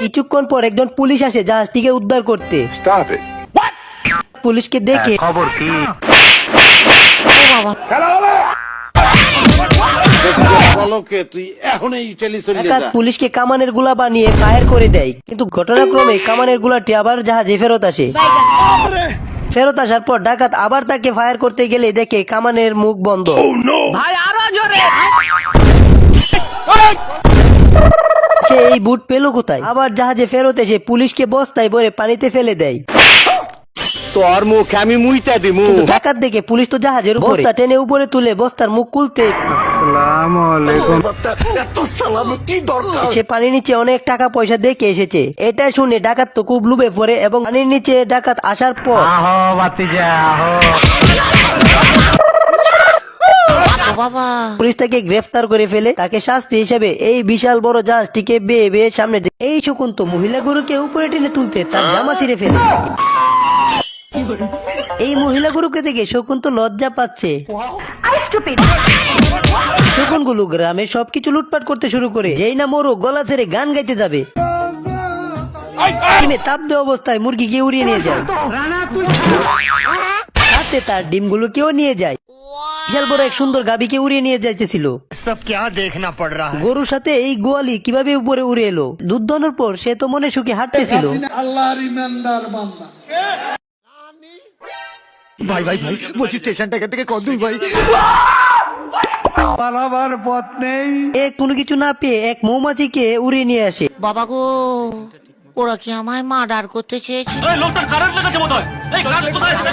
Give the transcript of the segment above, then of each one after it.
কিছুক্ষণ পর একজন পুলিশ আসে জাহাজটিকে উদ্ধার করতে। পুলিশকে দেখে বলকে তুই এখনই চলি চলে ডাকাত পুলিশকে কামানেরগুলা বানিয়ে ফায়ার করে দেয়। কিন্তু ঘটনাক্রমে কামানের গুলাটি আবার জাহাজে ফেরত আসে। ফেরত আসার পর ডাকাত আবার তাকে ফায়ার করতে গেলে দেখে কামানের মুখ বন্ধ। সে এই বুট পেল কোথায়? আবার জাহাজে ফেরত এসে পুলিশকে বস্তায় ভরে পানিতে ফেলে দেয়। তোর মুখ আমি মুইতা দিমু। কিন্তু ডাকাত দেখে পুলিশ তো জাহাজের উপরে। বস্তা টেনে উপরে তুলে বস্তার মুখ খুলতে সে পানির নিচে অনেক টাকা পয়সা দেখে এসেছে। এটা শুনে ডাকাত তো খুব লুবে পড়ে এবং পানির নিচে ডাকাত আসার পর আহো পুলিশ তাকে গ্রেফতার করে ফেলে তাকে শাস্তি হিসেবে এই বিশাল বড় জাহাজটিকে বেয়ে বেয়ে সামনে এই শকুন্ত মহিলা গরুকে উপরে টেনে তুলতে তার জামা ছিঁড়ে ফেলে। এই মহিলা গরুকে দেখে শকুন্ত লজ্জা পাচ্ছে। শকুন শকুনগুলো গ্রামে সবকিছু লুটপাট করতে শুরু করে যেই না মোরো গলা ছেড়ে গান গাইতে যাবে। তাপ দেওয়া অবস্থায় মুরগিকে উড়িয়ে নিয়ে যায়। সাথে তার ডিমগুলোকেও নিয়ে যায়। বিশাল বড় এক সুন্দর গাভীকে উড়িয়ে নিয়ে যাইতেছিল। গরুর সাথে এই গোয়ালি কীভাবে উপরে উড়ে এলো? দুধ দানোর পর সে তো মনে সুখে হাঁটতেছিল। ভাই ভাই ভাই বলছি স্টেশনটা থেকে কত দূর ভাই? পালাবার পথ নেই। এ কোনো কিছু না পেয়ে এক মৌমাছিকে উড়ে নিয়ে আসে। বাবা গো ওরা কি আমায় মার্ডার করতে চেয়েছে এই লোকটার কারেন্ট লেগেছে বোধহয়। এই কারেন্ট কোথায় আছে?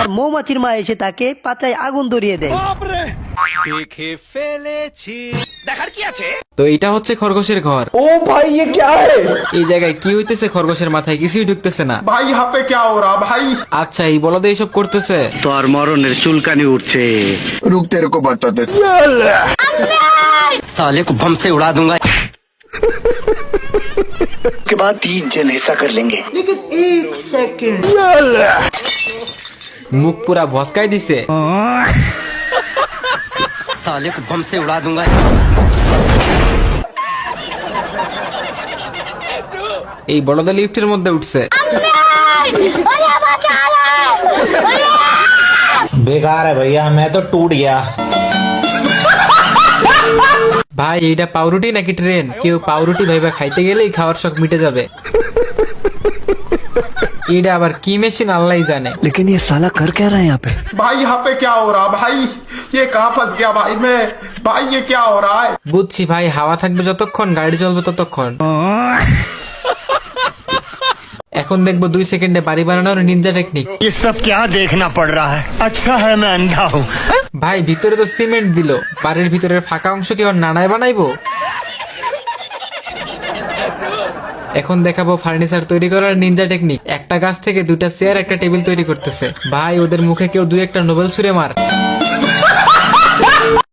আর মৌমাছির মা এসে তাকে পাচায় আগুন ধরিয়ে দেয় তো এটা হচ্ছে খরগোশের ঘর ও ভাই ये क्या है এই জায়গায় কি হইতেছে খরগোশের মাথায় কিছুই ঢুকতেছে না भाई यहाँ पे क्या हो रहा भाई আচ্ছা এই বলদে এইসব করতেছে তোর মরণের চুলকানি উঠছে रुक तेरे को बताते साले को बम से उड़ा दूंगा के बाद तीन जन हिस्सा कर लेंगे মুখ পুরা ভসকাই দিছে साले को बम से उड़ा दूंगा এই বলদা লিফটের মধ্যে উঠছে बेकार है भैया मैं तो टूट गया ভাই এইটা পাউরুটি নাকি ট্রেন কেউ পাউরুটি ভাইবা খাইতে গেলেই খাওয়ার শখ মিটে যাবে এটা আবার কি মেশিন আল্লাহ জানে लेकिन ये साला कर क्या रहा है यहाँ पे भाई यहाँ पे क्या हो रहा भाई ये कहाँ फंस गया भाई मैं भाई ये क्या हो रहा है বুঝছি ভাই হাওয়া থাকবে যতক্ষণ গাড়ি চলবে ততক্ষণ এখন দেখবো দুই সেকেন্ডে বাড়ি বানানোর নিনজা টেকনিক ये सब क्या देखना पड़ रहा है अच्छा है मैं अंधा हूँ ভাই ভিতরে তো সিমেন্ট দিল বাড়ির ভিতরের ফাঁকা অংশ কি ওর নানায় বানাইবো এখন দেখাবো ফার্নিচার তৈরি করার নিনজা টেকনিক একটা গাছ থেকে দুইটা চেয়ার একটা টেবিল তৈরি করতেছে। ভাই, ওদের মুখে কেউ দুই একটা নোবেল ছুঁড়ে মার।